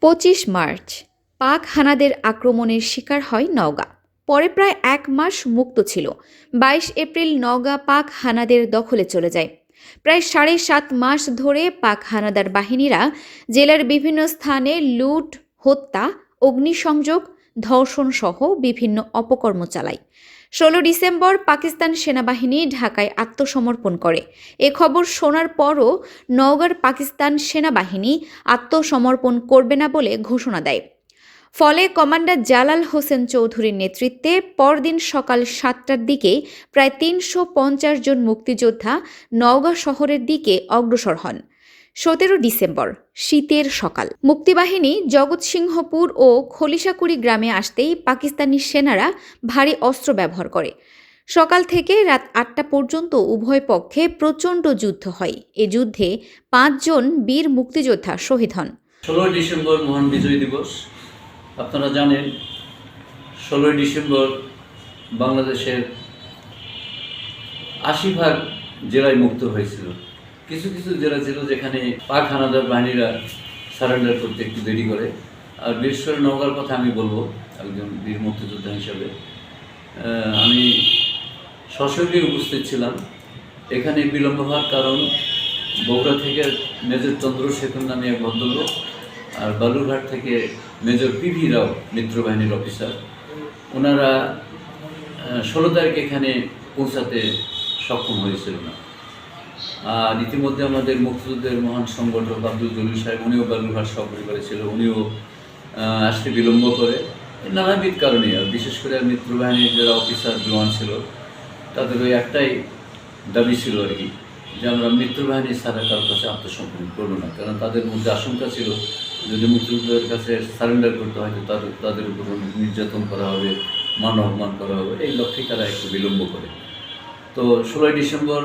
পঁচিশ মার্চ, পাক হানাদের আক্রমণের শিকার হয় নওগাঁ। পরে প্রায় এক মাস মুক্ত ছিল। বাইশ এপ্রিল নওগাঁ পাক হানাদের দখলে চলে যায়। প্রায় সাড়ে সাত মাস ধরে পাক হানাদার বাহিনীরা জেলার বিভিন্ন স্থানে লুট, হত্যা, অগ্নিসংযোগ ধর্ষণ সহ বিভিন্ন অপকর্ম চালায়। ষোলো ডিসেম্বর পাকিস্তান সেনাবাহিনী ঢাকায় আত্মসমর্পণ করে। এ খবর শোনার পরও নওগাঁর পাকিস্তান সেনাবাহিনী আত্মসমর্পণ করবে না বলে ঘোষণা দেয়। ফলে কমান্ডার জালাল হোসেন চৌধুরীর নেতৃত্বে পরদিন সকাল সাতটার দিকে প্রায় তিনশো পঞ্চাশ জন মুক্তিযোদ্ধা নওগাঁ শহরের দিকে অগ্রসর হন। সতেরো ডিসেম্বর, শীতের সকাল। মুক্তিবাহিনী জগৎসিংহপুর ও খলিশাকুড়ি গ্রামে আসতেই পাকিস্তানি সেনারা ভারী অস্ত্র ব্যবহার করে। সকাল থেকে রাত আটটা পর্যন্ত উভয় পক্ষে প্রচণ্ড যুদ্ধ হয়। এ যুদ্ধে পাঁচজন বীর মুক্তিযোদ্ধা শহীদ হন। ষোলোই ডিসেম্বর মহান বিজয় দিবস। আপনারা জানেন, ষোলোই ডিসেম্বর বাংলাদেশের আশি ভাগ জেলায় মুক্ত হয়েছিল। কিছু কিছু জেলা ছিল যেখানে পাক হানাদার বাহিনীরা সারেন্ডার করতে একটু দেরি করে। আর বিশেষ করে নওগাঁর কথা আমি বলব, একজন বীর মুক্তিযোদ্ধা হিসাবে। আমি সশরীরে উপস্থিত ছিলাম। এখানে বিলম্ব হওয়ার কারণ বগুড়া থেকে মেজর চন্দ্রশেখর নামে এক ভদ্রলোক আর বালুরঘাট থেকে মেজর পিভি রাও মিত্রবাহিনীর অফিসার। ওনারা ষোলো তারিখ এখানে পৌঁছাতে সক্ষম হয়েছিল না আর ইতিমধ্যে আমাদের মুক্তিযুদ্ধের মহান সংগঠক আব্দুল জলিল সাহেব, উনিও বালুরঘাট সপরিবারে ছিল, উনিও আসতে বিলম্ব করে। নানাবিধ কারণে, আর বিশেষ করে মিত্রবাহিনীর যারা অফিসার জওয়ান ছিল, তাদের ওই একটাই দাবি ছিল আর কি, যে আমরা মিত্রবাহিনী ছাড়া কারোর কাছে আত্মসমর্পণ করব না। কারণ তাদের মধ্যে আশঙ্কা ছিল, যদি মুক্তিযুদ্ধের কাছে সারেন্ডার করতে হয়, তো তাদের তাদের উপর নির্যাতন করা হবে, মান অপমান করা হবে এই লক্ষ্যে তারা একটু বিলম্ব করে। তো ষোলোই ডিসেম্বর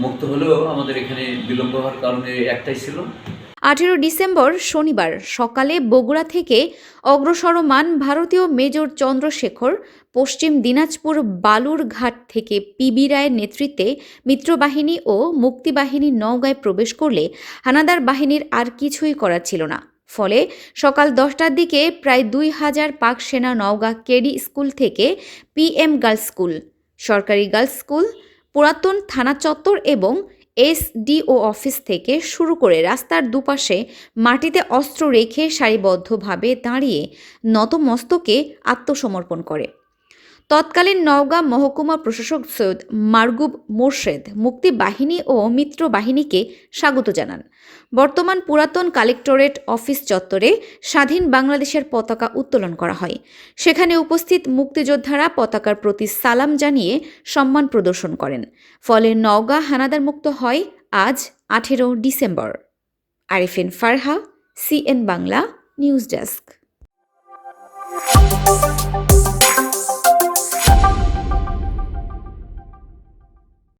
মুক্ত হলেও আমাদের এখানে বিলম্ব হওয়ার কারণে একটাই ছিল। আঠেরো ডিসেম্বর শনিবার সকালে বগুড়া থেকে অগ্রসরমান ভারতীয় মেজর চন্দ্রশেখর, পশ্চিম দিনাজপুর বালুরঘাট থেকে পিবি রায়ের নেতৃত্বে মিত্রবাহিনী ও মুক্তিবাহিনী নওগাঁয় প্রবেশ করলে হানাদার বাহিনীর আর কিছুই করার ছিল না। ফলে সকাল দশটার দিকে প্রায় দুই হাজার পাক সেনা নওগাঁ কেডি স্কুল থেকে পিএম গার্লস স্কুল, সরকারি গার্লস স্কুল পুরাতন থানা চত্বর এবং এসডিও অফিস থেকে শুরু করে রাস্তার দুপাশে মাটিতে অস্ত্র রেখে সারিবদ্ধভাবে দাঁড়িয়ে নতমস্তকে আত্মসমর্পণ করে। তৎকালীন নওগাঁ মহকুমা প্রশাসক সৈয়দ মারগুব মোর্শেদ মুক্তি বাহিনী ও মিত্র বাহিনীকে স্বাগত জানান। বর্তমান পুরাতন কালেক্টরেট অফিস চত্বরে স্বাধীন বাংলাদেশের পতাকা উত্তোলন করা হয়। সেখানে উপস্থিত মুক্তিযোদ্ধারা পতাকার প্রতি সালাম জানিয়ে সম্মান প্রদর্শন করেন। ফলে নওগাঁ হানাদার মুক্ত হয় আজ আঠেরো December. Arifin Farha, CN Bangla, news desk.